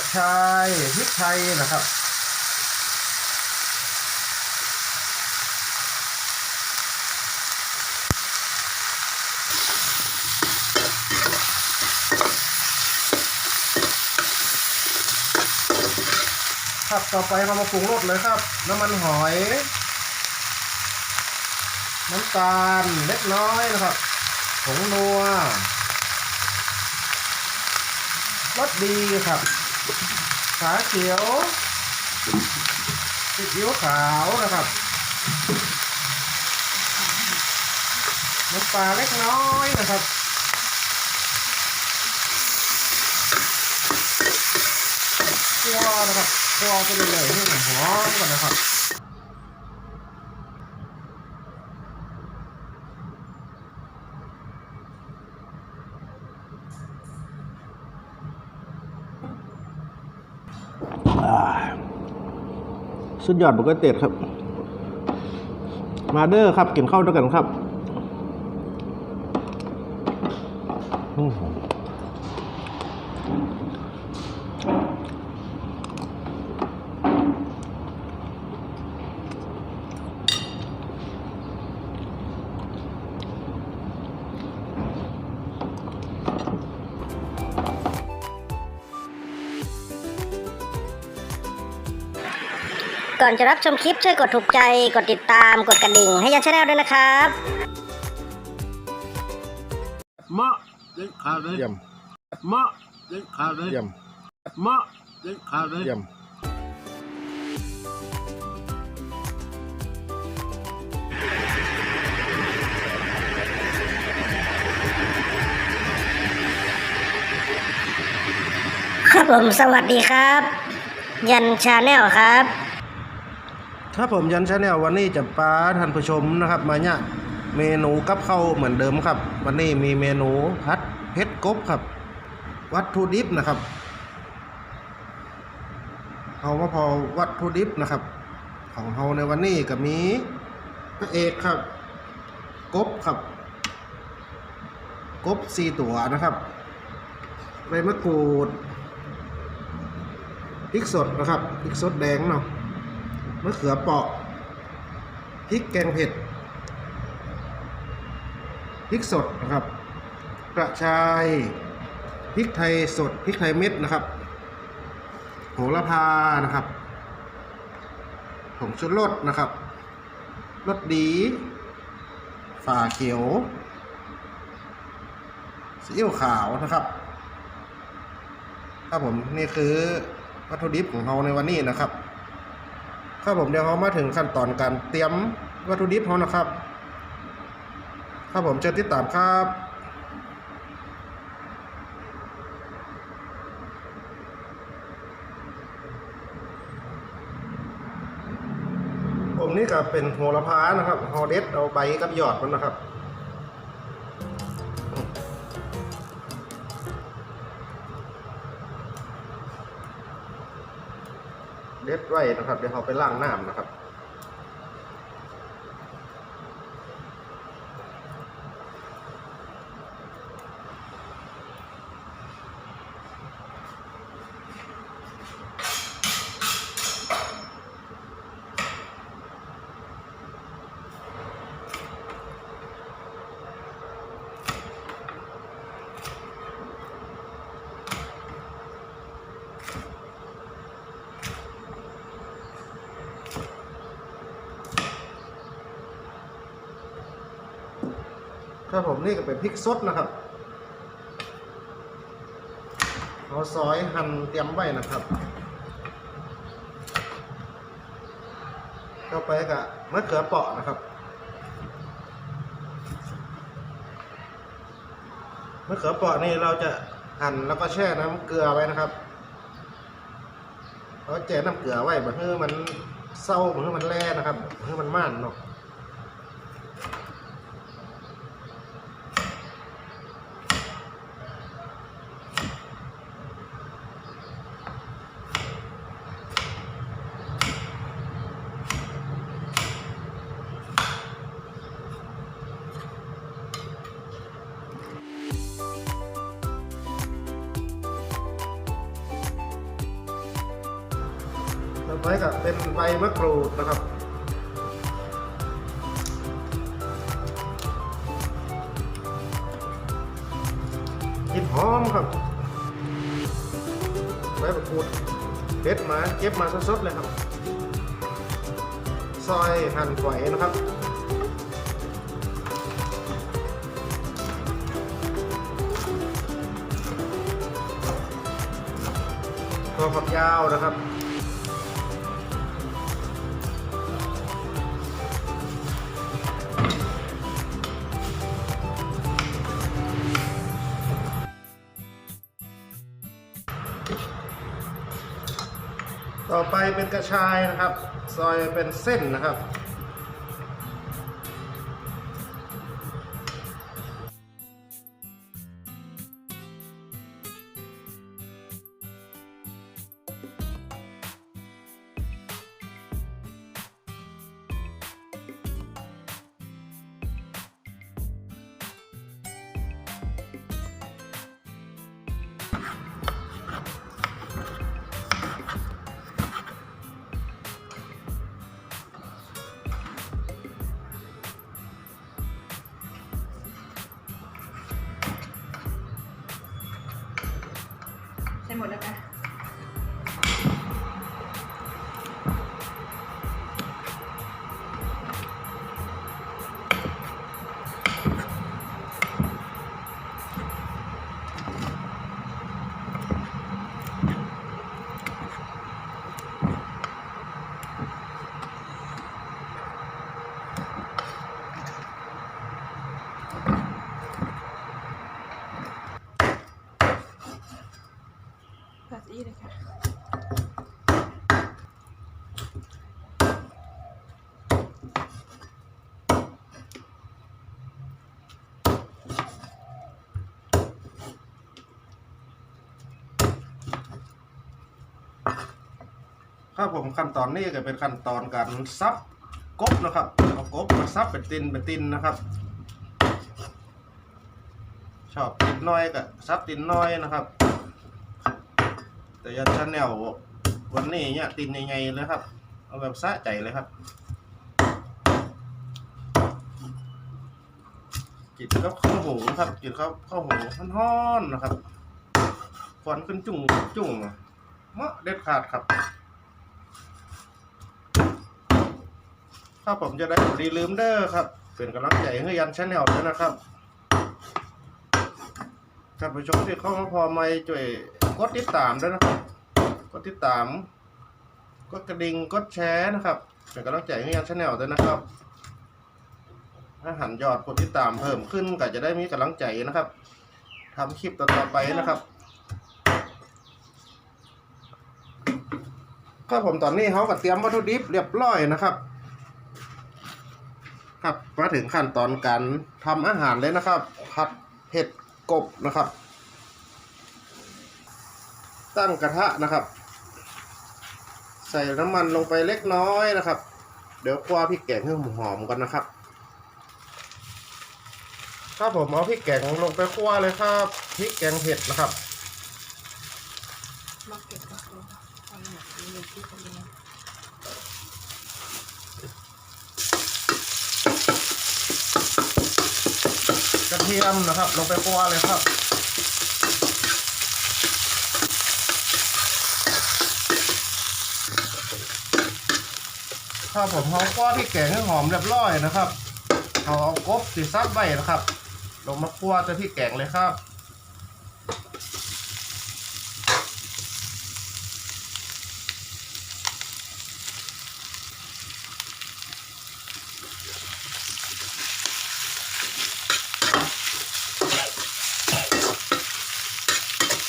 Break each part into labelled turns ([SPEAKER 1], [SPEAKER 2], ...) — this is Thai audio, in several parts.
[SPEAKER 1] ระชายพริกไทยนะครับครับต่อไปเรามาปรุงรสเลยครับ น้ำมันหอย น้ำตาลเล็กน้อยนะครับผงนัวรสดีครับ ขาเขียวซีอิ๊วขาวนะครับ น้ำปลาเล็กน้อยนะครับคั่วนะครับคั่วไปเรื่อยๆให้มันหอมก่อนนะครับ สุดยอดบุกเตดครับ มาเดอร์ครับกินข้าวด้วยกันครับ อ
[SPEAKER 2] นจะรับชมคลิปช่วยกดถูกใจ กดติดตาม กดกระดิ่งให้ยันชาแนลด้วยนะครับ
[SPEAKER 3] เหมาะเด็ดขาดเลย
[SPEAKER 1] เยี่ยม
[SPEAKER 3] เหมาะเด็ดขาดเลย
[SPEAKER 1] เยี่ยม
[SPEAKER 3] เหมาะเด็ดขาดเลย
[SPEAKER 1] เยี่ยม
[SPEAKER 2] ครับผมสวัสดีครับ ยันชาแนลครับ
[SPEAKER 1] ครับผมยันชาแนลวันนี้จะปาท่านผู้ชมนะครับมาเนี่ยเมนูกับข้าวเหมือนเดิมครับ วันนี้มีเมนูพัดเพชรกบครับ วัตถุดิบนะครับเอามาพอวัตถุดิบนะครับ ของเฮาในวันนี้ก็มีพระเอกครับ กบครับ กบสี่ตัวนะครับใบมะกรูดพริกสดนะครับพริกสดแดงเนาะ มะเขือเปาะพริกแกงเผ็ดพริกสดนะครับ กระชายพริกไทยสดพริกไทยเม็ดนะครับโหระพานะครับผงชูรสนะครับรสดีฝาเขียวซีอิ๊วขาวนะครับครับผมนี่คือวัตถุดิบของเราในวันนี้นะครับ ครับผมเดี๋ยวเรามาถึงขั้นตอนการเตรียมวัตถุดิบเขานะครับ ครับผมเชิญติดตามครับผมนี่ก็เป็นโหระพานะครับฮอเด็ดเอาใบกับยอดมันนะครับ ไว้นะครับ เดี๋ยวเราไปล้างน้ำนะครับ ครับผมนี่ก็เป็นพริกสดนะครับเราซอยหั่นเตรียมไว้นะครับเข้าไปกับมะเขือเปาะนะครับมะเขือเปาะนี่เราจะหั่นแล้วก็แช่น้ำเกลือไว้นะครับเราแช่น้ำเกลือไว้เพื่อมันเศร้าเพื่อมันแร่นะครับเพื่อมันม่านเนาะ เป็นใบมะกรูดนะครับ กินหอมครับใบมะกรูดเด็ดมาเก็บมาสดๆเลยครับ ซอยหั่นฝอยนะครับตัวฝักยาวนะครับ ต่อไปเป็นกระชายนะครับ ซอยเป็นเส้นนะครับ
[SPEAKER 4] ใช่หมดแล้วค่ะ ค
[SPEAKER 1] รับผมขั้นตอนนี้ก็เป็นขั้นตอนการซับกบนะครับเอากบมาซับเป็นตินเป็นตินนะครับ ชอบตินน้อยก็ซับตินน้อยนะครับ แต่ยันชาแนลวันนี้เนี่ยตินใหญ่ๆเลยครับเอาแบบสะใจเลยครับกินกับข้าวหมูครับกินข้าวข้าวหมูฮ้อนๆนะครับควันขึ้นจุ่งจุ่งเหมาะเด็ดขาดครับ ถ้าผมจะได้รีลืมเด้อครับ เป็นกำลังใจให้ยันชาแนลด้วยนะครับท่านผู้ชมที่เข้ามาพอไม่ช่วยกดติดตามด้วยนะครับ กดติดตามกดกระดิ่งกดแชร์นะครับเป็นกำลังใจให้ยันชาแนลด้วยนะครับ ถ้าหันยอดกดติดตามเพิ่มขึ้นก็จะได้มีกำลังใจนะครับทำคลิปต่อๆไปนะครับก็ผมตอนนี้เขาก็เตรียมวัตถุดิบเรียบร้อยนะครับ มาถึงขั้นตอนการทำอาหารเลยนะครับผัดเผ็ดกบนะครับ ตั้งกระทะนะครับ ใส่น้ำมันลงไปเล็กน้อยนะครับ เดี๋ยวคั่วพริกแกงให้หอมก่อนนะครับถ้าผมเอาพริกแกงลงไปคั่วเลยครับพริกแกงเผ็ดนะครับ
[SPEAKER 4] มาเก็บกับตัวเอาหนักเงินที่คนเดียว
[SPEAKER 1] กระเทียมนะครับ ลงไปคั่วเลยครับถ้าผมเอาคั่วที่แกงให้หอมเรียบร้อยนะครับเอาเอากบสีซับใบนะครับ ลงมาคั่วจะที่แกงเลยครับ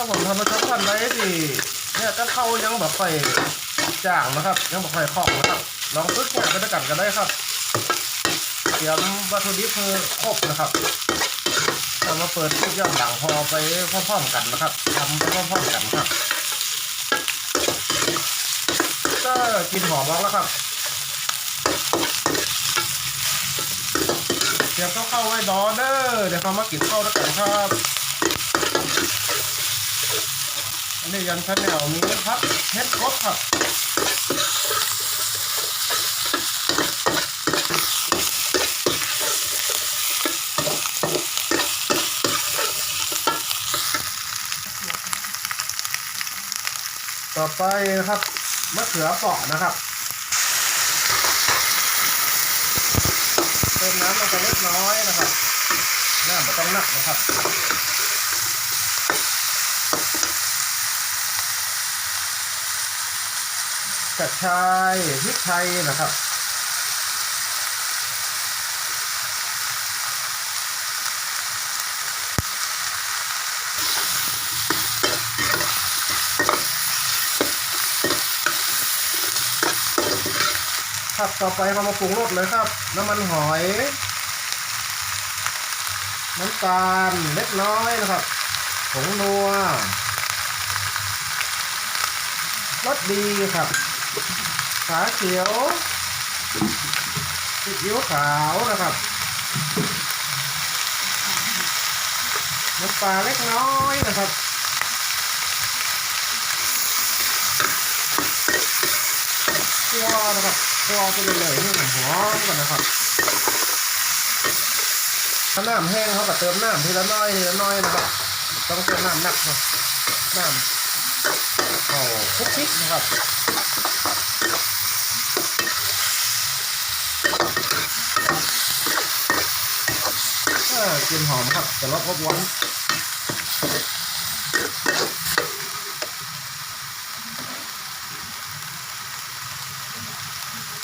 [SPEAKER 1] ถ้าผม ทำมาชักพันไว้ที่เนี่ยจะเข้ายังแบบไฟจ่างนะครับ ยังแบบไฟคล่องนะครับ ลองซื้อแข่งไปด้วยกันกันได้ครับ เตรียมวัตถุดิบคือครบนะครับเรามาเปิดคลิปย้อนหลังพอไปพร้อมๆกันนะครับทำไปพร้อมๆกันครับ ก็กินหอมมากแล้วครับเตรียมข้าวเข้าไว้ดอเด้อเดี๋ยวเขามากินข้าวด้วยกันครับ นี้ยำชาแนลนี้ครับเฮ็ดรสครับต่อไปนะครับมะเขือเปราะนะครับเติมน้ำลงไปเล็กน้อยนะครับน้ำไม่ต้องหนักนะครับ กระชายพริกไทยนะครับครับต่อไปเรามาปรุงรสเลยครับ น้ำมันหอย น้ำตาลเล็กน้อยนะครับผงนัวรสดีครับ ขาเขียวซีอิ๊วขาวนะครับ น้ำปลาเล็กน้อยนะครับคั่วนะครับคั่วไปเรื่อยๆให้มันหอมก่อนนะครับถ้าน้ำแห้งเขาก็เติมน้ำทีละน้อยทีละน้อยนะครับ ต้องเติมน้ำหนักนะน้ำเอาคุกคลิกนะครับเออ กลิ่นหอมครับแต่รสอบหวาน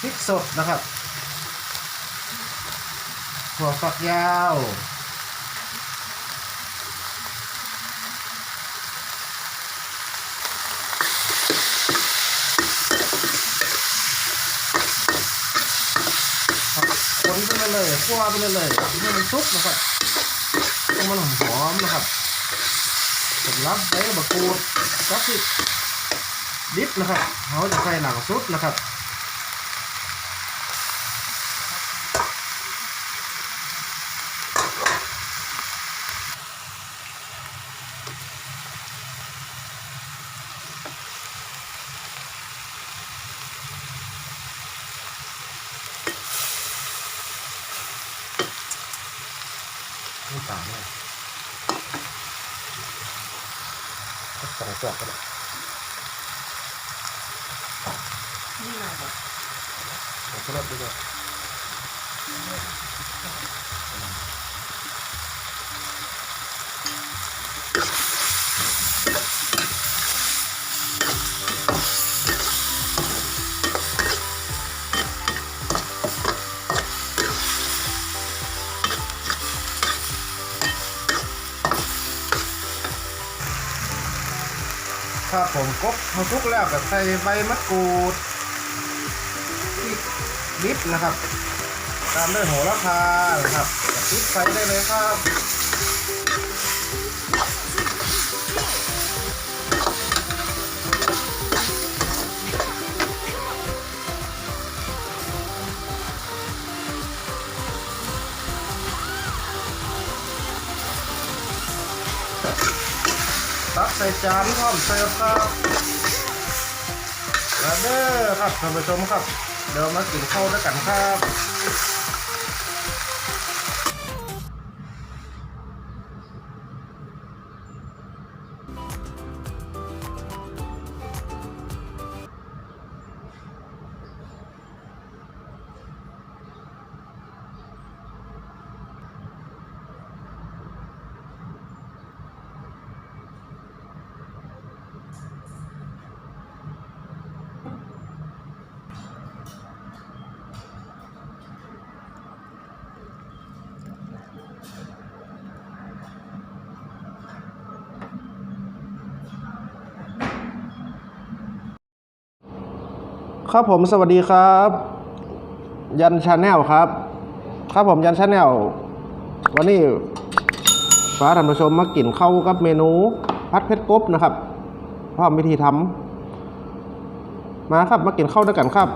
[SPEAKER 1] พริกสดนะครับถั่วฝักยาวคนไปเรื่อยๆคั่วไปเรื่อยๆให้มันสุกนะครับ้มันหอมนะครับผมรับไว้บะกูดก็คือดิบนะครับเขาจะใส่หลังสุดนะครับ ไม่ต่างเลย ก็สองจอ กก็ได้
[SPEAKER 4] นี่อะไรแบบ
[SPEAKER 1] ผมก็รับไปเลยครับผมกบมาทุกแล้วกับใส่ใบมะกรูดพริกดิบนะครับ ตามด้วยโหระพานะครับติดไฟได้เลยครับ ใส่จานพร้อมเสิร์ฟครับมาเด้อครับท่านผู้ชมครับ เดี๋ยวมากินข้าวด้วยกันครับ ครับผมสวัสดีครับ ยันชาแนลครับ ครับผมยันชาแนลวันนี้ฟ้าท่านผู้ชมมากินเข้ากับเมนูพัดเพชรกบนะครับพร้อมวิธีทำมาครับมากินเข้าด้วยกันครับ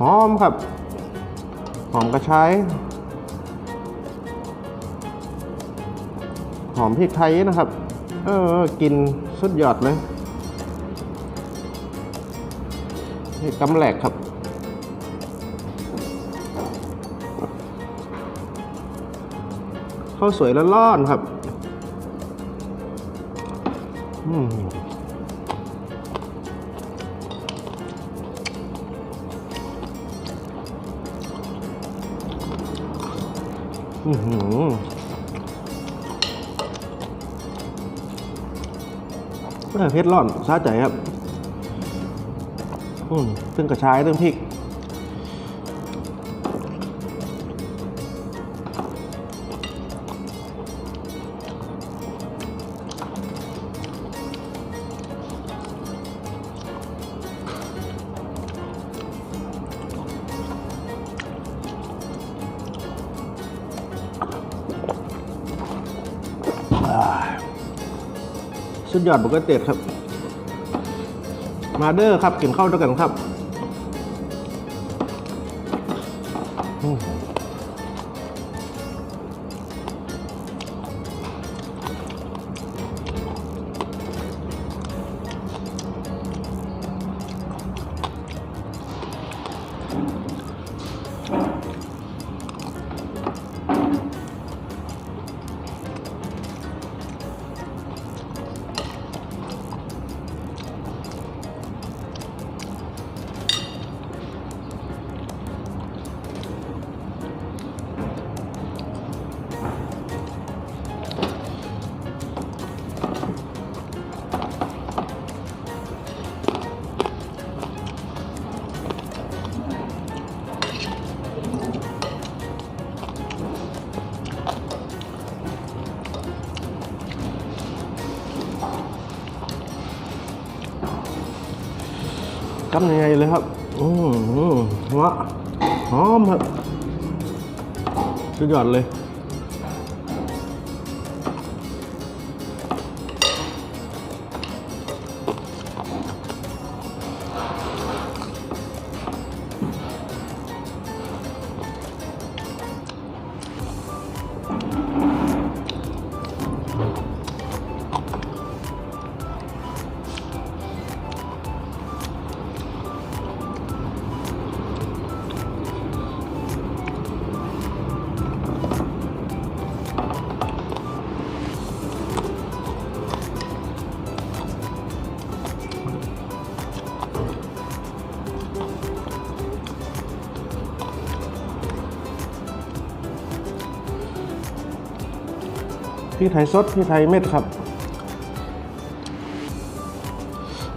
[SPEAKER 1] หอมครับ หอมกระชายหอมพริกไทยนะครับ เออกินสุดยอดเลย นี่กำแหลกครับ ข้าวสวยร้อนครับอืมอือหือเออเพชรร้อนซาใจครับ อืมซึ่งกระชายเรื่องพริก สุดยอดบุกเตดครับ มาเดอร์ครับกินข้าวด้วยกันครับ กำยังไงเลยครับ อืมอืมหัวหอมครับสุดยอดเลย พี่ไทยสดพี่ไทยเม็ดครับ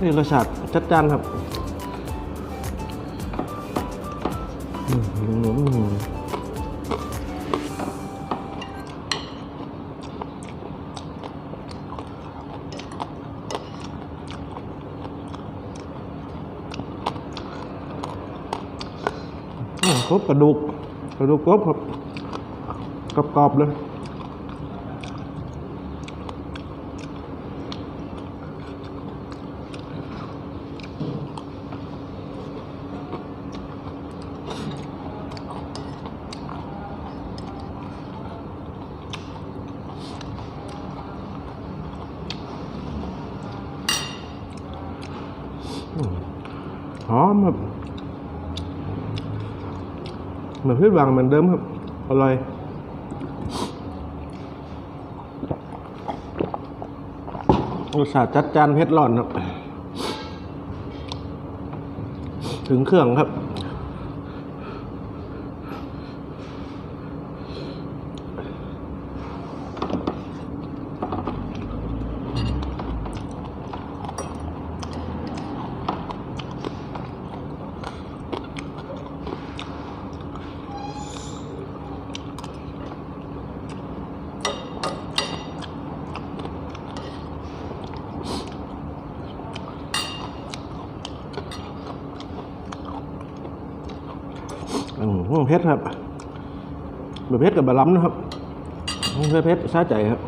[SPEAKER 1] นี่รสชาติจัดจ้านครับอื้อหืออื้อครบกระดูกกระดูกครบครับกรอบๆเลย หอมครับ เหมือนพิษวังเหมือนเดิมครับ อร่อย รสชาติจัดจานเผ็ดร้อนครับ ถึงเครื่องครับ อืมเพชรครับ แบบเพชรกับบะล้ำนะครับเพชรเพชรซาใจครับ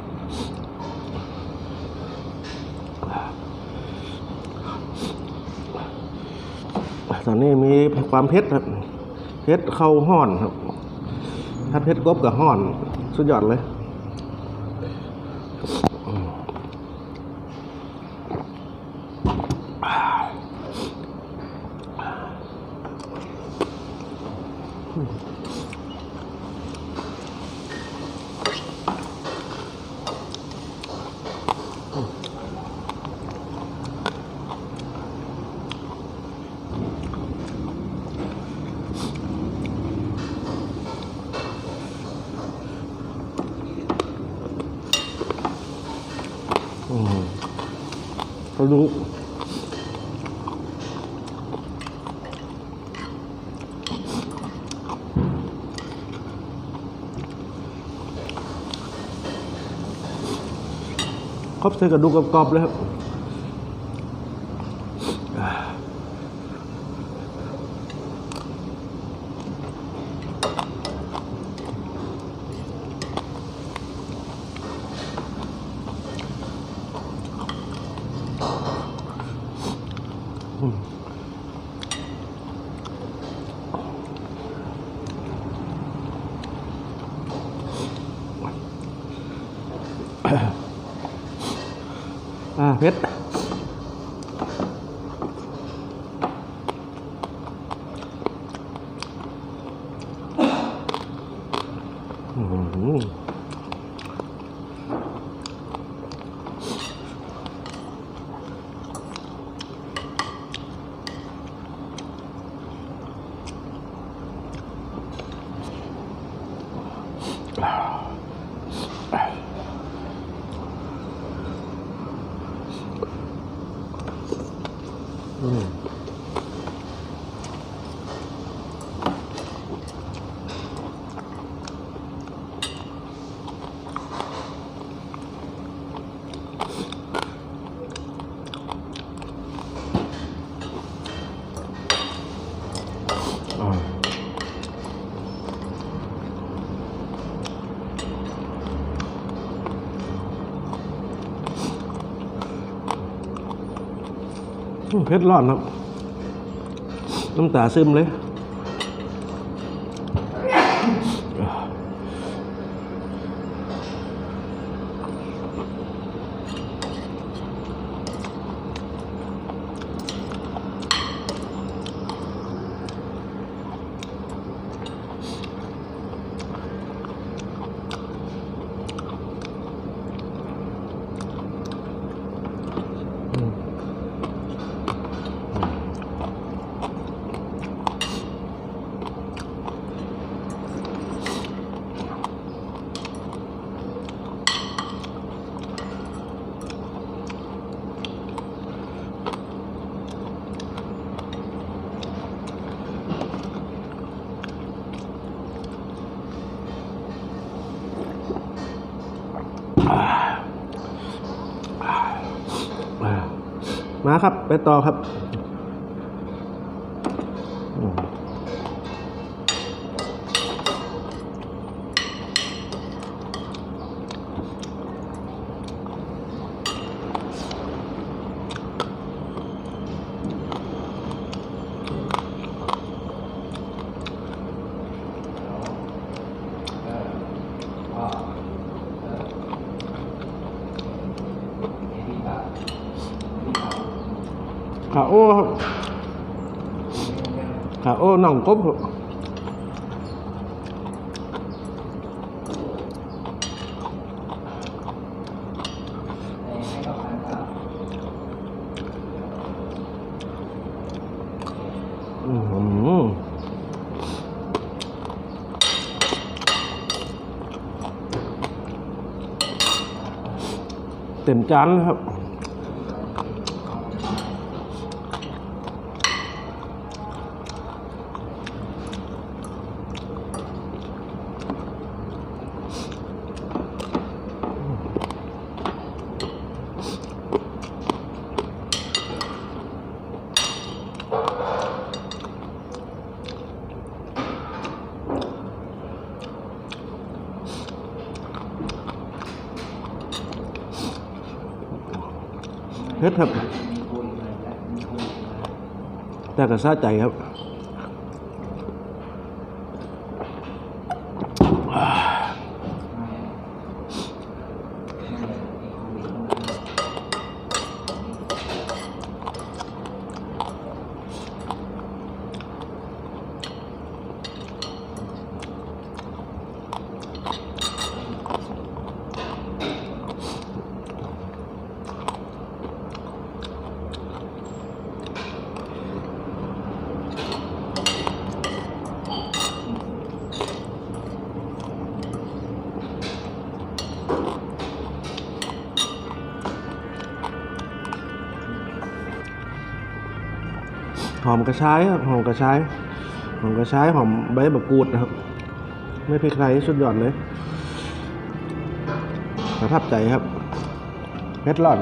[SPEAKER 1] ตอนนี้มีความเพชรครับเพชรเข้าห่อนครับถ้าเพชรกบกับห่อน สุดยอดเลย อ รู้ครบใส่กระดูกกรอบๆเลยครับ อ่าเพชรอื้อหือ อื เพชรร้อนครับ น้ำตาซึมเลย อ่ามา ครับ ไปต่อครับอืมขาโอ้ครับขาโอ้น่องกบครับอือหือเต็มจานแล้วครับ็ดครับ แต่ก็ซาใจครับ อมกระชายครับหอมกระชายหอมกระชายหอมใบมะกรูดนะครับ ไม่พริกไทยสุดยอดเลยประทับใจครับเผ็ดร้อน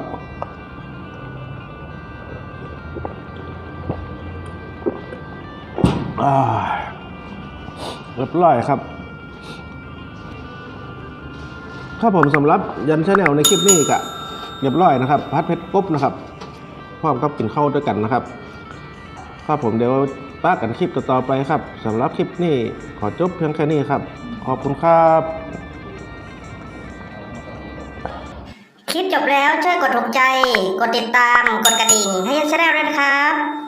[SPEAKER 1] อ่าเรียบร้อยครับครับผมสำหรับยันชาแนลในคลิปนี้ก็เรียบร้อยนะครับ พัดเพชรกบนะครับพร้อมกับกินข้าวด้วยกันนะครับ ครับผมเดี๋ยวป้ากันคลิปต่อๆไปครับสำหรับคลิปนี้ขอจบเพียงแค่นี้ครับ ขอบคุณครับ
[SPEAKER 2] คลิปจบแล้วช่วยกดถูกใจ กดติดตาม กดกระดิ่งให้ยันชาแนลด้วยนะครับ